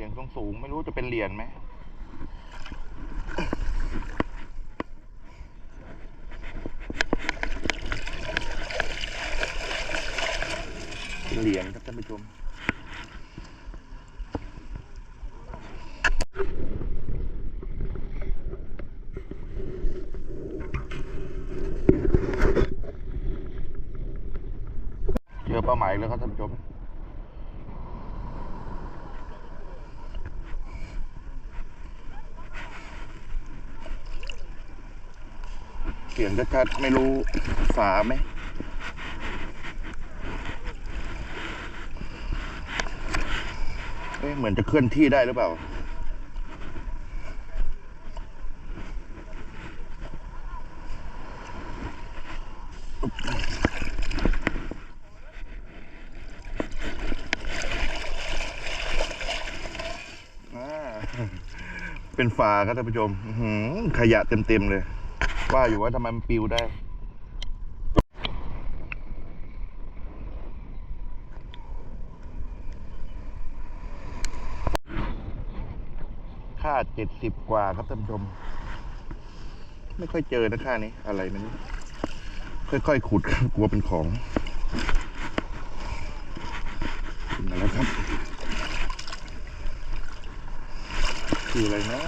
สียงสูงๆไม่รู้จะเป็นเหรียญไหมเป็นเหรียญครับท่านผู้ชม เจอเป้าหมายแล้วครับท่านผู้ชม เสียงชัดๆไม่รู้ฝาไหมเอ๊ะเหมือนจะเคลื่อนที่ได้หรือเปล่า เป็นฝาครับท่านผู้ชมขยะเต็มๆเลย ว่าอยู่ว่าทำไมมันปิวได้ ค่าเจ็ดสิบกว่าครับท่านผู้ชม ไม่ค่อยเจอนะค่านี้ อะไรมันค่อยๆ ขุดครับกลัวเป็นของขึ้นมาแล้วครับ คืออะไรนะ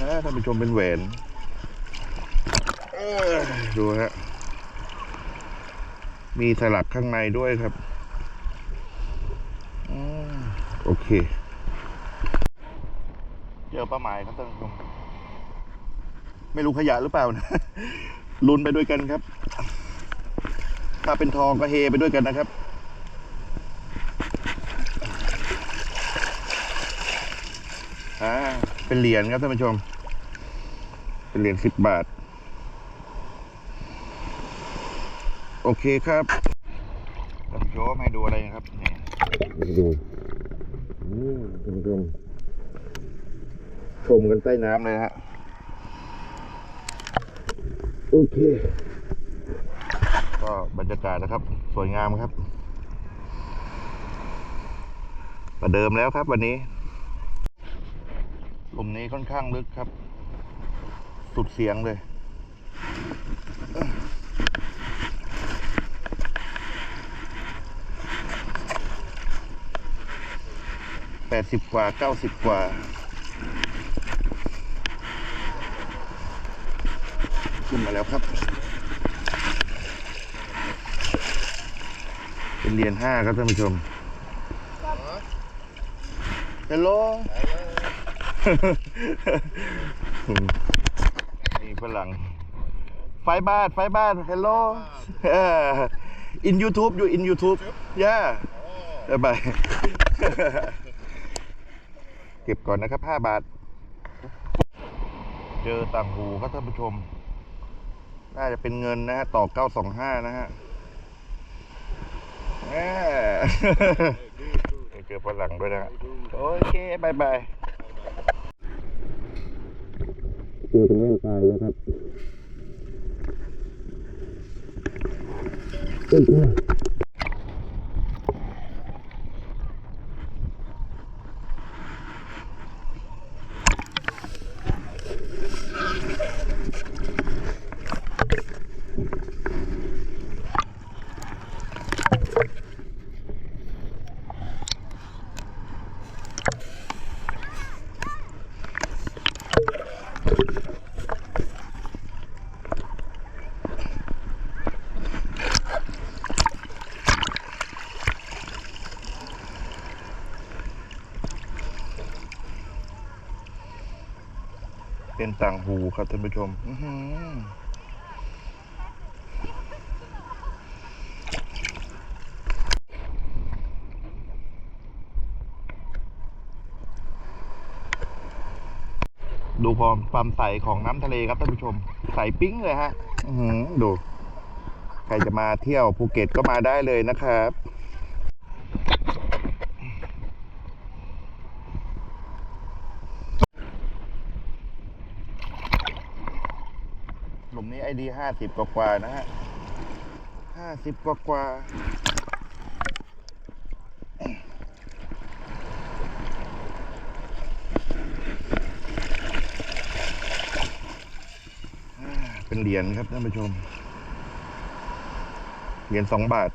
อ่าท่านผู้ชมเป็นแหวน ดูฮะ มีสลักข้างในด้วยครับอโอเค เจอป้าหมายครับท่านผู้ชมไม่รู้ขยะหรือเปล่านะลุ้นไปด้วยกันครับ ถ้าเป็นทองก็เฮไปด้วยกันนะครับอ่าเป็นเหรียญครับท่านผู้ชม เป็นเหรียญสิบบาท โอเคครับท่านผู้ชมให้ดูอะไรนะครับนี่ดูอืมท่านผู้ชมชมกันใต้น้ำเลยนะฮะโอเค ก็บรรยากาศนะครับ สวยงามครับประเดิมแล้วครับวันนี้หลุมนี้ค่อนข้างลึกครับ สุดเสียงเลย แปดสิบกว่าเก้าสิบกว่า ขึ้นมาแล้วครับ เป็นเหรียญห้าครับท่านผู้ชมฮัลโหลนี่ฝรั่งไฟบ้านไฟบ้านฮัลโหล in YouTube อยู่ in YouTube ย่าบ๊ายบาย เก็บก่อนนะครับ5บาท เจอต่างหูครับท่านผู้ชม น่าจะเป็นเงินนะฮะต่อ925นะฮะเจอฝรั่งด้วยนะโอเคบายบายเจอเป็นแว่นตายแล้วครับ เป็นต่างหูครับท่านผู้ชมดูความความใสของน้ำทะเลครับท่านผู้ชม ใสปิ้งเลยฮะ อืดู ใครจะมาเที่ยวภูเก็ตก็มาได้เลยนะครับ นี้ห้าสิบกว่านะฮะห้าสิบกว่าเป็นเหรียญครับท่านผู้ชม เหรียญสองบาท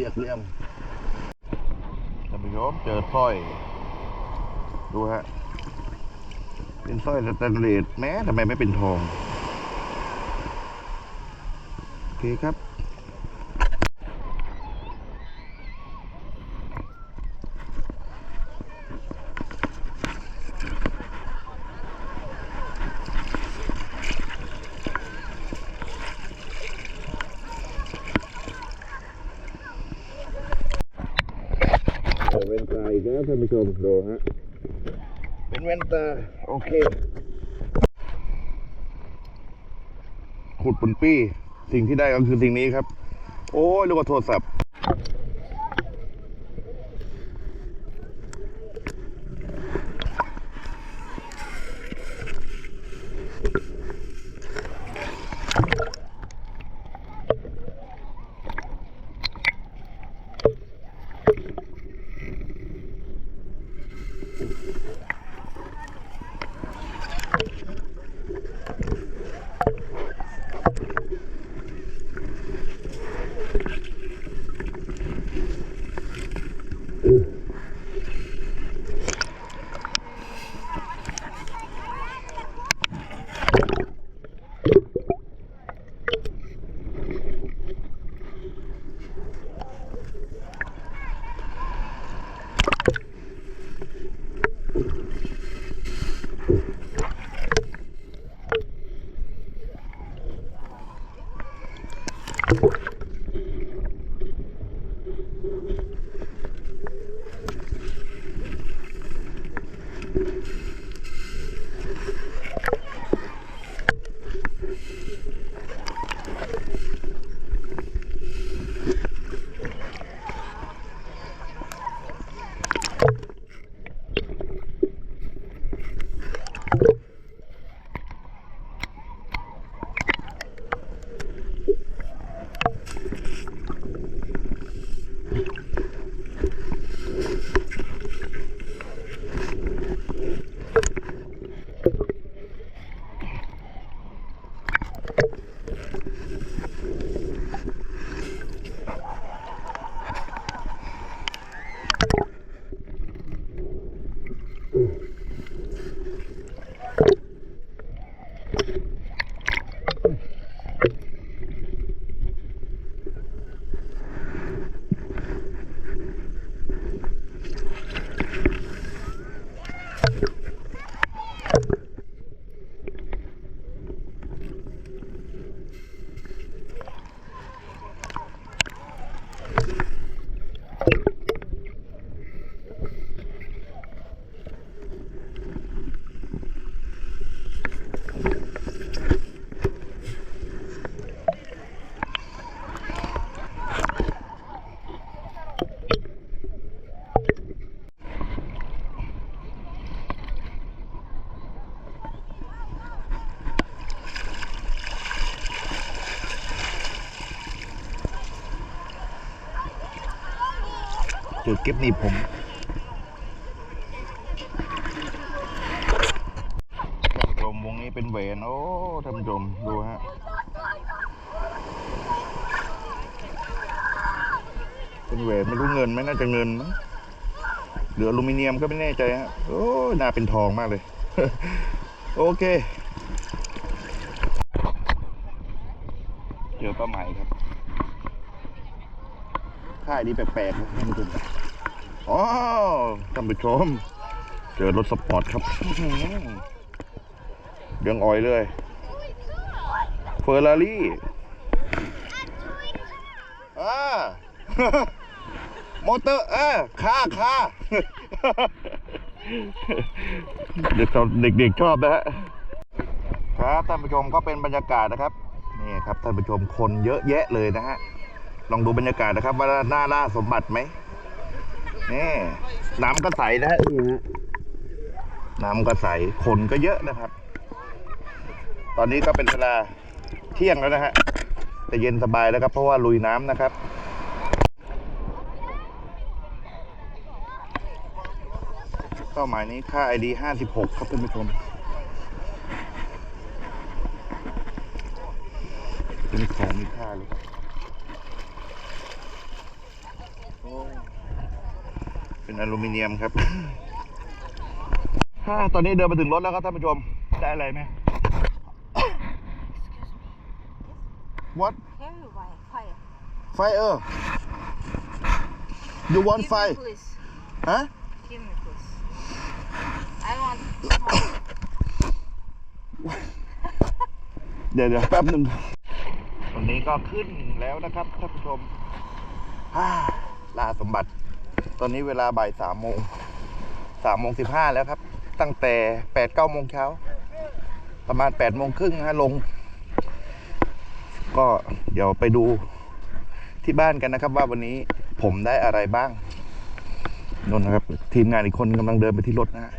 รียบเรียมท่านผู้ชมเจอสร้อย ดูฮะ เป็นสร้อยสแตนเลสแม้ทำไมไม่เป็นทอง โอเคครับ เป็น แว่นตาอีกแล้วท่านผู้ชมดูฮะเป็นแว่นตาโอเค ขุดปุ่นปี้ สิ่งที่ได้ก็คือสิ่งนี้ครับ โอ้ยลูกว่าโทรศัพท์ จุดเก็บหนีบผมชมวงนี้เป็นแหวนโอ้ท่านผู้ชมดูฮะเป็นแหวนไม่รู้เงินไหมน่าจะเงินมั้งหรืออลูมิเนียมก็ไม่แน่ใจฮะโอ้น่าเป็นทองมากเลย โอเค เจอป้าไหมครับค่ายนี้แปลกๆนะท่านผู้ชม อ๋อท่านผู้ชม เจอรถสปอร์ตครับอื้อหือเรื่องออยเลย เฟอร์รารี่อ่ามอเตอร์เออค่าค่าเด็กเด็กๆชอบนะฮะครับท่านผู้ชมก็เป็นบรรยากาศนะครับนี่ครับท่านผู้ชมคนเยอะแยะเลยนะฮะลองดูบรรยากาศนะครับว่าหน้าล่าสมบัติไหม นี่น้ำก็ใสนะฮะน้ำก็ใสคนก็เยอะนะครับ ตอนนี้ก็เป็นเวลาเที่ยงแล้วนะฮะแต่เย็นสบายแล้วครับ เพราะว่าลุยน้ำนะครับเป้าหมายนี้ค่า ID ห้าสิบหกครับท่านผู้ชมเป็นของมีค่าเลยครับ เป็น อลูมิเนียมครับฮ่าตอนนี้เดินมาถึงรถแล้วครับท่านผู้ชม ได้อะไรไหม What Here you buy fire. fire You want Give fire me please. ฮะ Give me please. I want. เดี๋ยวเดี๋ยวแป๊บหนึ่งตอนนี้ก็ขึ้นแล้วนะครับท่านผู้ชมฮ่าล่าสมบัติ ตอนนี้เวลาบ่ายสามโมงสามโมงสิบห้าแล้วครับ ตั้งแต่แปดเก้าโมงเช้า ประมาณแปดโมงครึ่งฮะลง ก็เดี๋ยวไปดูที่บ้านกันนะครับ ว่าวันนี้ผมได้อะไรบ้างนนนะครับ ทีมงานอีกคนกำลังเดินไปที่รถนะฮะ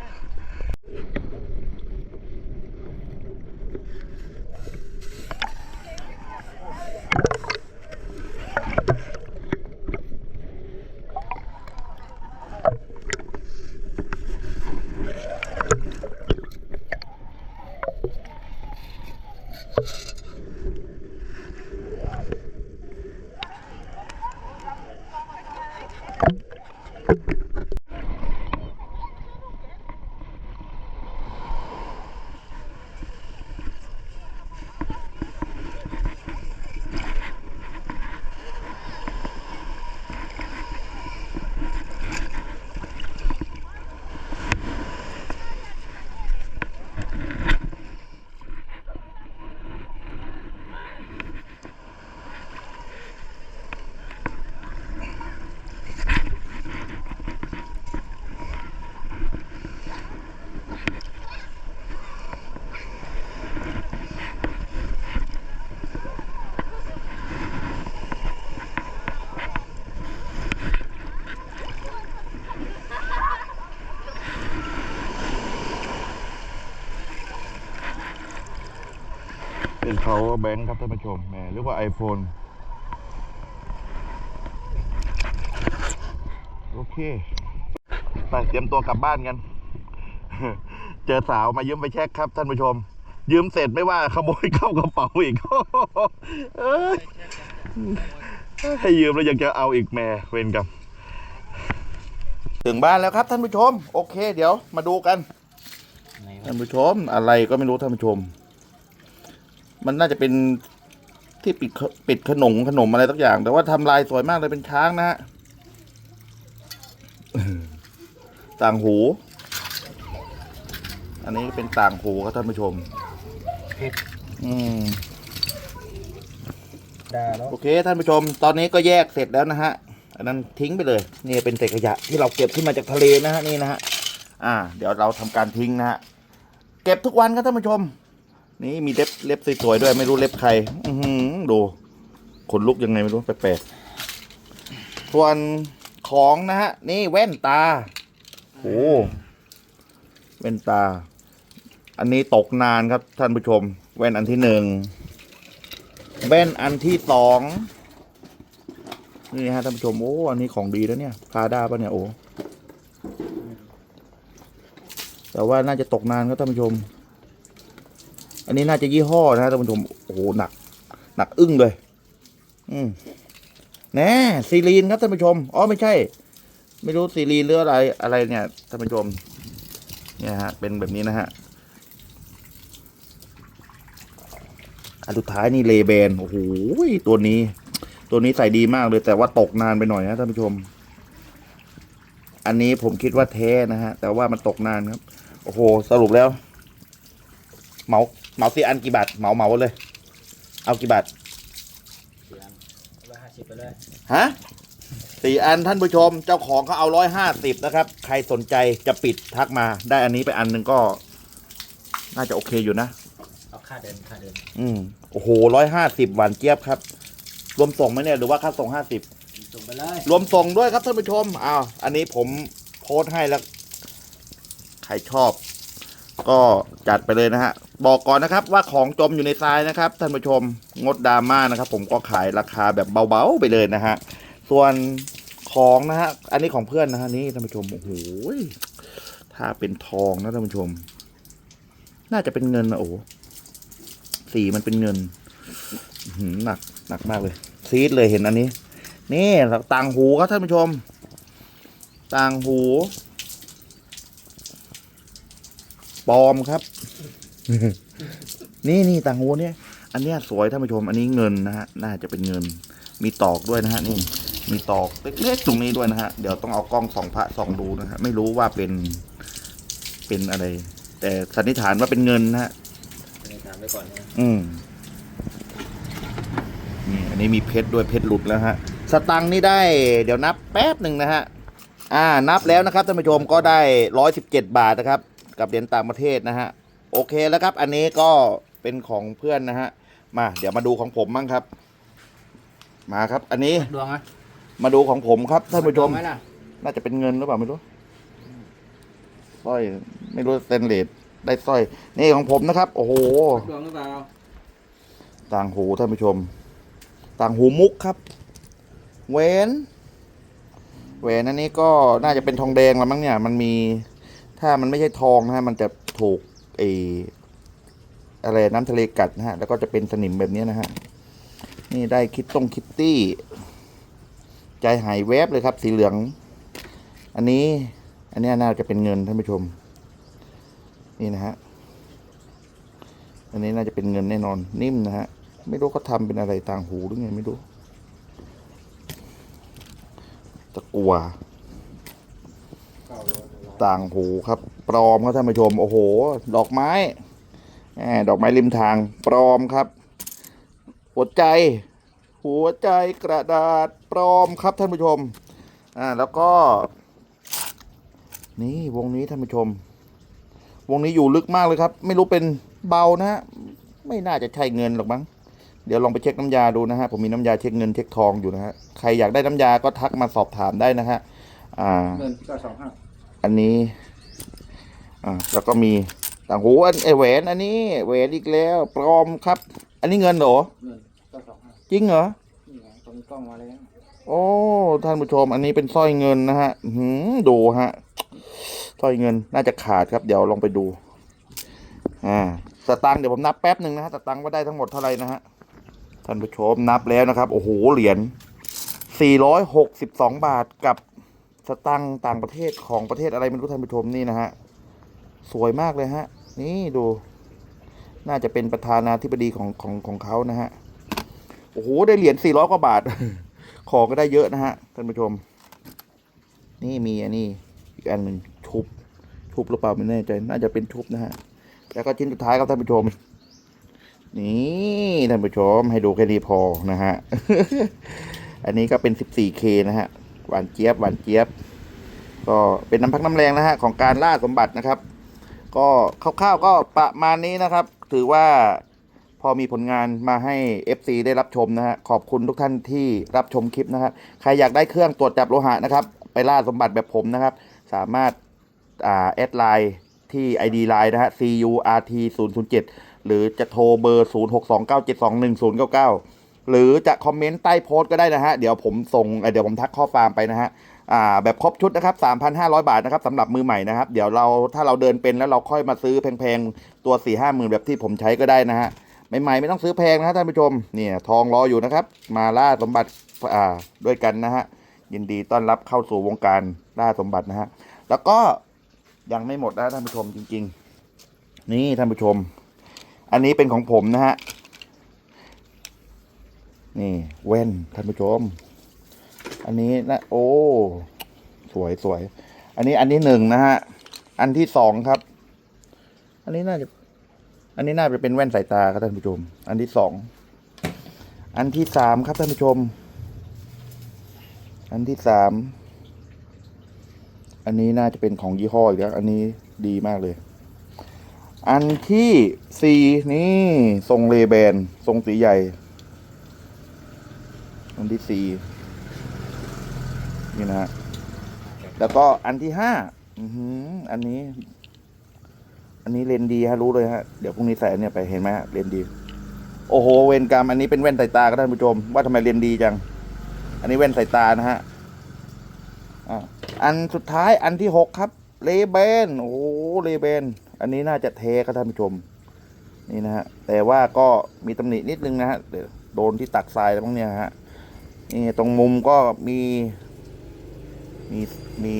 เป็น power bank ครับท่านผู้ชมแหมหรือว่า iPhone โอเค ไปเตรียมตัวกลับบ้านกัน เจอสาวมายืมไปเช็คครับท่านผู้ชม ยืมเสร็จไม่ว่าขโมยเข้ากระเป๋าอีกเอ้ยให้ยืมแล้วยังจะเอาอีกแม่เวรกรรมถึงบ้านแล้วครับท่านผู้ชม โอเค เดี๋ยวมาดูกัน ท่านผู้ชมอะไรก็ไม่รู้ท่านผู้ชม มันน่าจะเป็นที่ปิดขปิดขนมขนมอะไรสักอย่าง แต่ว่าทำลายสวยมากเลยเป็นช้างนะฮะต่างหู อันนี้เป็นต่างหูครับท่านผู้ชมผิดอืมดาเนาะโอเคท่านผู้ชม ตอนนี้ก็แยกเสร็จแล้วนะฮะ อันนั้นทิ้งไปเลย นี่เป็นเศษขยะที่เราเก็บขึ้นมาจากทะเลนะฮะนี่นะฮะ อ่า เดี๋ยวเราทำการทิ้งนะฮะ เก็บทุกวันครับท่านผู้ชม นี่มีเล็บเล็บสวยๆด้วยไม่รู้เล็บใคร อืดูขนลุกยังไงไม่รู้แปลกๆส่วนของนะฮะ นี่แว่นตาโอ้แว่นตา อันนี้ตกนานครับท่านผู้ชม แว่นอันที่หนึ่งแว่นอันที่สองนี่ฮะท่านผู้ชมโอ้อันนี้ของดีแล้วเนี่ยพาด้าปะเนี่ยโอ้แต่ว่าน่าจะตกนานครับท่านผู้ชม อันนี้น่าจะยี่ห้อนะท่านผู้ชมโอ้โหหนัก หนักอึ้งเลย อืมแน่ซีรีนครับท่านผู้ชมอ๋อไม่ใช่ ไม่รู้ซีรีนหรืออะไรอะไรเนี่ยท่านผู้ชม เนี่ยฮะ เป็นแบบนี้นะฮะอันสุดท้ายนี่เลแบนโอ้โหตัวนี้ ตัวนี้ใส่ดีมากเลยแต่ว่าตกนานไปหน่อยนะท่านผู้ชม อันนี้ผมคิดว่าแท้นะฮะ แต่ว่ามันตกนานครับ โอ้โห สรุปแล้ว เมา เหมาสี่อันกี่บาทเหมาเหมาเลย เอากี่บาทเสียงร้อยห้าสิบไปเลยฮะสี่อันท่านผู้ชมเจ้าของเขาเอาร้อยห้าสิบนะครับ ใครสนใจจะปิดทักมา ได้อันนี้ไปอันหนึ่งก็ น่าจะโอเคอยู่นะ เอาค่าเดินค่าเดินอืมโอ้โหร้อยห้าสิบหวานเจี๊ยบครับ รวมส่งไหมเนี่ยหรือว่าค่าส่งห้าสิบส่งไปเลยรวมส่งด้วยครับท่านผู้ชมอ้าวอันนี้ผมโพสต์ให้แล้ว ใครชอบ ก็จัดไปเลยนะฮะ บอกก่อนนะครับว่าของจมอยู่ในทรายนะครับท่านผู้ชมงดดราม่านะครับ ผมก็ขายราคาแบบเบาๆไปเลยนะฮะส่วนของนะฮะอันนี้ของเพื่อนนะฮะนี่ท่านผู้ชมโอ้โหถ้าเป็นทองนะท่านผู้ชม น่าจะเป็นเงินนะโอ้สีมันเป็นเงินหืหนักหนักมากเลย ซีดเลยเห็นอันนี้ นี่ต่างหูครับท่านผู้ชม ต่างหูปลอมครับ นี่นี่ต่างหูเนี่ย อันเนี้ยสวยท่านผู้ชม อันนี้เงินนะฮะ น่าจะเป็นเงิน มีตอกด้วยนะฮะ นี่ มีตอกเล็กๆตรงนี้ด้วยนะฮะ เดี๋ยวต้องเอากล้องส่องพระส่องดูนะฮะ ไม่รู้ว่าเป็น เป็นอะไร แต่สันนิษฐานว่าเป็นเงินนะฮะนี่ถามไว้ก่อนนะอืมนี่อันนี้มีเพชรด้วยเพชรหลุดแล้วฮะ สตังค์นี่ได้ เดี๋ยวนับแป๊บหนึ่งนะฮะ อ่า นับแล้วนะครับท่านผู้ชมก็ได้ร้อยสิบเจ็ดบาทนะครับ กับเหรียญต่างประเทศนะฮะ โอเคแล้วครับ อันนี้ก็เป็นของเพื่อนนะฮะ มาเดี๋ยวมาดูของผมบ้างครับ มาครับ อันนี้ดวงอะมาดูของผมครับท่านผู้ชมไหมล่ะน่าจะเป็นเงินหรือเปล่าไม่รู้สร้อย ไม่รู้สเตนเลสได้สร้อย นี่ของผมนะครับ โอ้โหดวงหรือเปล่าต่างหูท่านผู้ชม ต่างหูมุกครับแหวนแหวนอันนี้ก็น่าจะเป็นทองแดงละมั้งเนี่ย มันมี ถ้ามันไม่ใช่ทองนะฮะมันจะถูก ไออะไรน้ำทะเลกัดนะฮะ แล้วก็จะเป็นสนิมแบบนี้นะฮะ นี่ได้คิตตงคิตตี้ ใจหายแวบเลยครับ สีเหลือง อันนี้ อันนี้น่าจะเป็นเงินท่านผู้ชม นี่นะฮะ อันนี้น่าจะเป็นเงินแน่นอน นิ่มนะฮะ ไม่รู้เขาทำเป็นอะไรต่างหูหรือไงไม่รู้ ตะกัว ต่างหูครับ ปลอมครับท่านผู้ชม โอ้โห ดอกไม้แหมดอกไม้ริมทางปลอมครับ หัวใจ หัวใจกระดาษปลอมครับท่านผู้ชมอ่าแล้วก็ นี่วงนี้ท่านผู้ชม วงนี้อยู่ลึกมากเลยครับ ไม่รู้เป็นเบานะฮะไม่น่าจะใช่เงินหรอกมั้งเดี๋ยวลองไปเช็คน้ำยาดูนะฮะผมมีน้ำยาเช็คเงินเช็คทองอยู่นะฮะใครอยากได้น้ำยาก็ทักมาสอบถามได้นะฮะอ่าเงินก็สองห้า อันนี้ อ่า แล้วก็มีต่างหูอันไอแหวนอันนี้แหวนอีกแล้วปลอมครับ อันนี้เงินเหรอเงินก็สองห้าจริงเหรอนี่ไงตรงกล้องมาแล้วโอ้ท่านผู้ชมอันนี้เป็นสร้อยเงินนะฮะอื้อหืมดูฮะสร้อยเงินน่าจะขาดครับ เดี๋ยวลองไปดู อ่าสตังค์เดี๋ยวผมนับแป๊บหนึ่งนะฮะสตังค์ว่าได้ทั้งหมดเท่าไหร่นะฮะท่านผู้ชมนับแล้วนะครับ โอ้โหเหรียญ462 บาทกับ สตังต่างประเทศของประเทศอะไรไม่รู้ท่านผู้ชมนี่นะฮะสวยมากเลยฮะ นี่ดู น่าจะเป็นประธานาธิบดีของของของเขานะฮะโอ้โหได้เหรียญ400กว่าบาท ของก็ได้เยอะนะฮะท่านผู้ชม นี่มีอันนี้อีกอันหนึ่งชุบชุบหรือเปล่าไม่แน่ใจน่าจะเป็นชุบนะฮะแล้วก็ชิ้นสุดท้ายครับท่านผู้ชม นี่ท่านผู้ชมให้ดูแค่นี้พอนะฮะ อันนี้ก็เป็น 14K นะฮะ หวานเจี๊ยบหวานเจี๊ยบ ก็เป็นน้ำพักน้ำแรงนะฮะของการล่าสมบัตินะครับ ก็คร่าวๆก็ประมาณนี้นะครับ ถือว่าพอมีผลงานมาให้ FC ได้รับชมนะฮะขอบคุณทุกท่านที่รับชมคลิปนะครับใครอยากได้เครื่องตรวจจับโลหะนะครับ ไปล่าสมบัติแบบผมนะครับ สามารถอ่าแอดไลน์ที่ ID ไลน์นะฮะ CURT 0 0 7หรือจะโทรเบอร์ 0 หรือจะคอมเมนต์ใต้โพสต์ก็ได้นะฮะ เดี๋ยวผมส่งเดี๋ยวผมทักข้อความไปนะฮะแบบครบชุดนะครับ 3,500 บาทนะครับสำหรับมือใหม่นะครับ เดี๋ยวเราถ้าเราเดินเป็นแล้วเราค่อยมาซื้อแพงๆ ตัว 4 5หมื่นแบบที่ผมใช้ก็ได้นะฮะใหม่ๆไม่ต้องซื้อแพงนะฮะท่านผู้ชมเนี่ยทองรออยู่นะครับ มาล่าสมบัติด้วยกันนะฮะยินดีต้อนรับเข้าสู่วงการล่าสมบัตินะฮะแล้วก็ยังไม่หมดนะท่านผู้ชมจริง ๆ นี่ท่านผู้ชม อันนี้เป็นของผมนะฮะ นี่แว่นท่านผู้ชม อันนี้นะ โอ้ สวยสวย อันนี้อันที่หนึ่งนะฮะ อันที่สองครับ อันนี้น่าจะ อันนี้น่าจะเป็นแว่นสายตาครับท่านผู้ชม อันที่สอง อันที่สามครับท่านผู้ชม อันที่สาม อันนี้น่าจะเป็นของยี่ห้ออีกแล้วอันนี้ดีมากเลย อันที่สี่นี่ทรงเลแบนทรงสีใหญ่ อันที่สี่นี่นะฮะแล้วก็อันที่ห้าอันนี้ อันนี้เลนดีฮะรู้เลยฮะ เดี๋ยวพรุ่งนี้ใส่อันเนี้ยไปเห็นไหมฮะเลนดี โอ้โห เวนกรรม อันนี้เป็นแว่นสายตาครับท่านผู้ชม ว่าทำไมเลนดีจัง อันนี้แว่นสายตานะฮะอันสุดท้ายอันที่หกครับเลเบนโอ้โหเลเบนอันนี้น่าจะเทครับท่านผู้ชม นี่นะฮะ แต่ว่าก็มีตำหนินิดนึงนะฮะโดนที่ตักทรายแล้วมั้งเนี่ยฮะ นี่ตรงมุมก็มีมีมี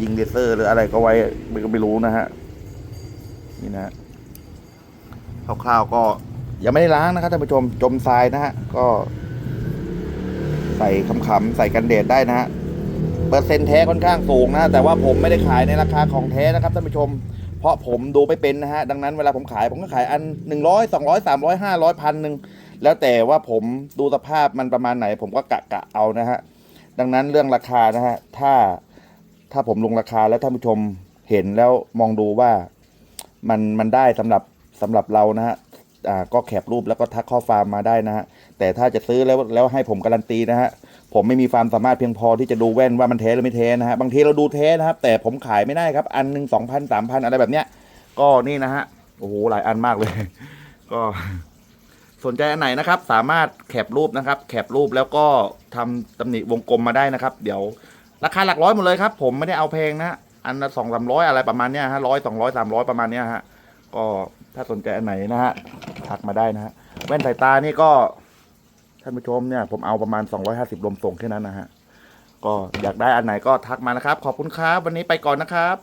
ยิงเลเซอร์หรืออะไรก็ไว้ไม่ก็ไม่รู้นะฮะนี่นะฮะคร่าวๆก็ยังไม่ได้ล้างนะครับท่านผู้ชมจมทรายนะฮะก็ ใส่ขำๆใส่กันแดดได้นะฮะเปอร์เซ็นต์แท้ค่อนข้างสูงนะแต่ว่าผมไม่ได้ขายในราคาของแท้นะครับท่านผู้ชม เพราะผมดูไม่เป็นนะฮะดังนั้นเวลาผมขายผมก็ขายอันหนึ่งร้อยสองร้อยสามร้อยห้าร้อยพันหนึ่ง แล้วแต่ว่าผมดูสภาพมันประมาณไหน ผมก็กะกะเอานะฮะ ดังนั้นเรื่องราคานะฮะ ถ้าถ้าผมลงราคาแล้วท่านผู้ชมเห็นแล้วมองดูว่ามันมันได้สำหรับสำหรับเรานะฮะอ่าก็แคปรูปแล้วก็ทักข้อความมาได้นะฮะ แต่ถ้าจะซื้อแล้วแล้วให้ผมการันตีนะฮะ ผมไม่มีความสามารถเพียงพอที่จะดูแว่นว่ามันแท้หรือไม่แท้นะฮะ บางทีเราดูแท้นะครับ แต่ผมขายไม่ได้ครับ อันหนึ่งสองพันสามพันอะไรแบบเนี้ย ก็นี่นะฮะ โอ้โห หลายอันมากเลย ก็ สนใจอันไหนนะครับ สามารถแคปรูปนะครับ แคปรูปแล้วก็ทำตำหนิวงกลมมาได้นะครับ เดี๋ยวราคาหลักร้อยหมดเลยครับ ผมไม่ได้เอาแพงนะอันละสองสามร้อยอะไรประมาณเนี้ยฮะร้อยสองร้อยสามร้อยประมาณเนี้ยฮะก็ถ้าสนใจอันไหนนะฮะทักมาได้นะฮะแว่นสายตานี่ก็ท่านผู้ชมเนี่ยผมเอาประมาณ 250รวมส่งแค่นั้นนะฮะ ก็อยากได้อันไหนก็ทักมานะครับ ขอบคุณครับ วันนี้ไปก่อนนะครับ